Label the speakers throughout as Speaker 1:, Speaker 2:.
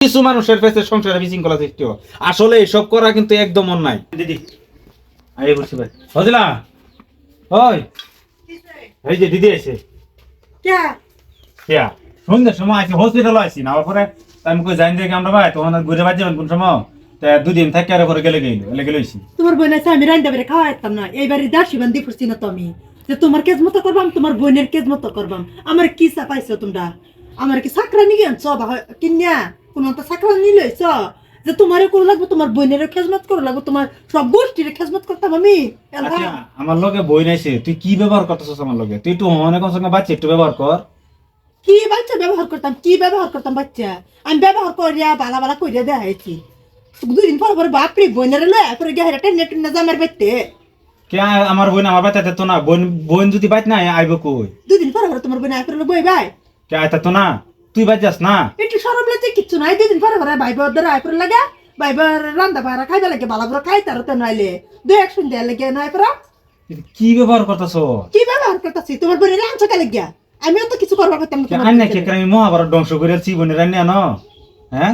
Speaker 1: কিছু মানুষের ফেসে সংসারে বিশৃঙ্খলা সৃষ্টি হয়। আসলে এসব করা কিন্তু একদম অন্যায়। দিদি আই বলছি ভাই। হদিলা ওই। এই যে দিদি এসে
Speaker 2: কে?
Speaker 1: কেয়া সন্ধ্যের সময় আছি হসপিটাল আছি না পরে আমি কই জানি দেখি আমরা ভাই তখন আর ঘুরে বাজে কোন সময়? তা দুদিন থাকি আর পরে গেলে গেল গেলে হইছি
Speaker 2: তোমার বোন আছে আমি রান্না বেড়ে খাওয়া যেতাম না এইবারে দাসি বান্দি ফুরছি না তো আমি। যে তোমার কেজ মতো করবাম তোমার বোনের কেজ মতো করবাম। আমার কি চাপাইছো তোমরা? আমার কি সাকরা নিয়ে আনছ কিনিয়া। কোন তো সাকরা নিয়ে লইছ? যে তোমারও করে লাগবে তোমার বোনেরও খেজমত করে লাগবে তোমার সব গোষ্ঠীর খেজমত করতাম আমি।
Speaker 1: আচ্ছা আমার লগে বই নাইছে তুই কি ব্যবহার করতেছিস আমার লগে? তুই একটু অনেক সঙ্গে বাচ্চা একটু ব্যবহার কর।
Speaker 2: কি বাচ্চা ব্যবহার করতাম? কি ব্যবহার করতাম বাচ্চা? আমি ব্যবহার করিয়া বালা বালা করিয়া দেখাইছি। দুদিন পর পর বাপরে বোনের লয় পরে গেহারা টেনে টেনে জামার বাইতে
Speaker 1: কে আমার বোন আমার বাচ্চা তো না? বোন বোন যদি বাইত না আইব কই?
Speaker 2: দুদিন পর পর তোমার বোন আয় পরে বই ভাই
Speaker 1: কে আইতা তো না? তুই বাজ যাস না?
Speaker 2: একটু সরম লাগছে কিচ্ছু নাই দুদিন পরে পরে ভাই বোর আয় পরে লাগে ভাই বোর রান্দা বাড়া খাইতে লাগে বালা বড় খাই তার তো নাইলে দুই এক শুন দেয়া লাগে নয় পর।
Speaker 1: কি ব্যবহার করতেছ?
Speaker 2: কি ব্যবহার করতেছি? তোমার বোনের আনছো কালে গিয়া আমিও তো কিছু করবার পারতাম না
Speaker 1: আন্না কে আমি মহাভারত ধ্বংস করে জীবনে রান্না ন হ্যাঁ?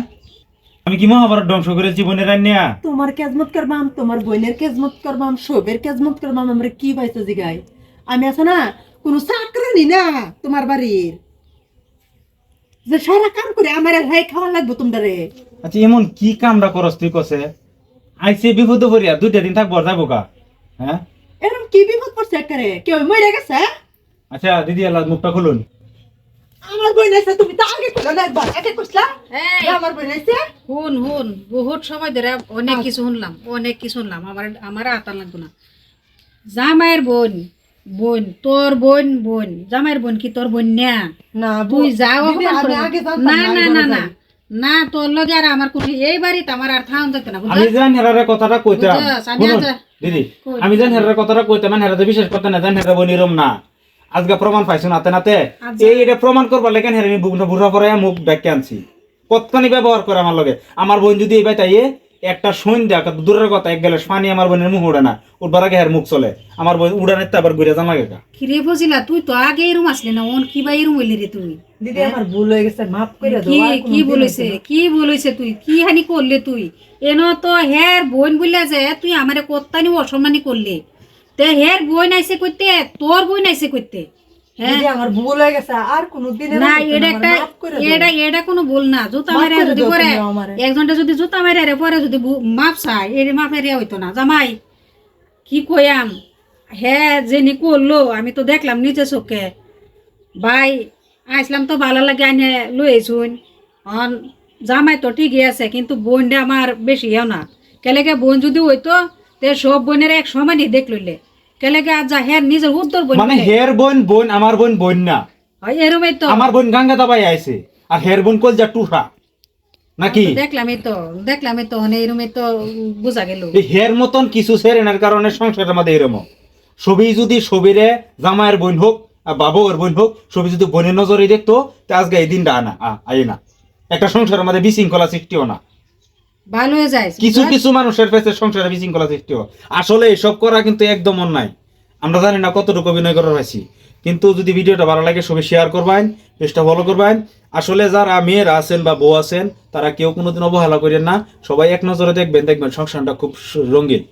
Speaker 1: আমি কি মহাভারত ধ্বংস করে জীবনে রান্না
Speaker 2: তোমার কেজমত করবাম তোমার বোনের কেজমত করবাম সবের কেজমত করবাম আমরা কি পাইছো জিগাই? আমি আছে না কোনো চাকরানি না তোমার বাড়ির। যে সারা কাম করে আমার আর হাই খাওয়া লাগবো তোমারে
Speaker 1: আচ্ছা এমন কি কামটা করস তুই কসে? আইসে বিপদ করিয়া দুইটা দিন থাকব আর যাব গা হ্যাঁ?
Speaker 2: এরকম কি বিপদ পড়ছে একারে কেউ মরে গেছে?
Speaker 1: আচ্ছা দিদি আল্লাহ মুখটা খুলুন।
Speaker 2: আমার বোন আছে তুমি তো আগে করলে না একবার। আগে করছিলা
Speaker 3: এই,
Speaker 2: আমার বোন আছে
Speaker 3: হুন হুন বহুত সময় ধরে অনেক কিছু শুনলাম অনেক কিছু শুনলাম। আমার আমার আতা লাগতো না। জামাইয়ের বোন। বোন তোর বোন বোন জামাইয়ের বোন কি তোর বোন না? তুই যাও না না না না না। তোর লগে আর আমার কোনো এই বাড়িতে আমার আর থাউন যেত না
Speaker 1: আমি জান হেরারে কথাটা কইতাম। দিদি। আমি জান হেরারে কথাটা কইতাম মানে হেরাতে বিশ্বাস করতে না জান হেরা না। আজকে প্রমাণ পাইছো নাতে নাতে।
Speaker 3: আচ্ছা।
Speaker 1: এই এটা প্রমাণ করবার লেখেন হেরা আমি বুকটা বুড়া করে মুখ ডাকে আনছি। কতখানি ব্যবহার করে আমার লগে? আমার বোন যদি এই বাইতাইয়ে একটা সন্ধ্যা একটা দূরের কথা এক গ্লাস পানি আমার বোনের মুখ উড়ে না। উঠবার আগে হের মুখ চলে। আমার বোন উড়ানে তো আবার ঘুরে যান লাগে কা।
Speaker 3: কিরে বুঝিলা তুই তো আগে এরম আসলি না ওন কি বা এরম হইলি রে তুই
Speaker 2: দিদি আমার ভুল হয়ে গেছে মাফ করে দাও
Speaker 3: কি কি বলেছে কি বলেছে তুই? কি হানি করলে তুই? এন তো হের বোন বললে যে তুই আমারে কত্তানি অসম্মানি করলি। তে হের বোন আইসে করতে তোর বোন আইসে করতে হ্যাঁ
Speaker 2: আমার ভুল হয়ে গেছে আর কোনোদিন
Speaker 3: না এটা একটা এটা এটা কোনো ভুল না। জুতা
Speaker 2: মাফ
Speaker 3: যদি পরে একজনটা যদি জুতা মারে রে পরে যদি বু- মাপ চায় এর মাপ এরিয়া হইতো না। জামাই কি কয়াম হ্যাঁ করল আমি তো দেখলাম নিচে চোখে। ভাই আসলাম তো ভালো লাগে আনে লই শুন অন জামাই তো ঠিকই আছে কিন্তু বোনটা আমার বেশি ইয়েও না। কেলেকে বোন যদি হইতো তে সব বোনের এক সমানই দেখ লইলে। কেলেকে আজ যা হ্যাঁ নিজের বোন
Speaker 1: মানে হের বোন বোন আমার বোন বোন না।
Speaker 3: এরমই তো।
Speaker 1: আমার বোন গাঙ্গা দাবাই আইছে আর হের বোন কল যা টুফা নাকি
Speaker 3: দেখলামই তো দেখলামই তো মানে এরমই তো বোঝা গেল।
Speaker 1: হের মতন কিছু সেরেনার কারণে সংসারের মধ্যে এরম ছবি যদি ছবিরে জামাইয়ের বোন হোক আর বাবুর বোন হোক ছবি যদি বোনের নজরে দেখতো তা আজকে এই দিনটা আনা আ- আই না। একটা সংসারের মধ্যে বিশৃঙ্খলা সৃষ্টিও না।
Speaker 3: ভালো হয়ে যায়
Speaker 1: কিছু কিছু মানুষের সংসারে বিশৃঙ্খলা সৃষ্টি হয়। আসলে এসব করা কিন্তু একদম অন্যায়। আমরা জানি না কতটুকু অভিনয় করার হয়েছি। কিন্তু যদি ভিডিওটা ভালো লাগে, সবাই শেয়ার করবেন পেজটা ফলো করবেন। আসলে যারা মেয়েরা আছেন বা বউ আছেন, তারা কেউ কোনোদিন অবহেলা করেন না। সবাই এক নজরে দেখবেন দেখবেন সংসারটা খুব রঙিন।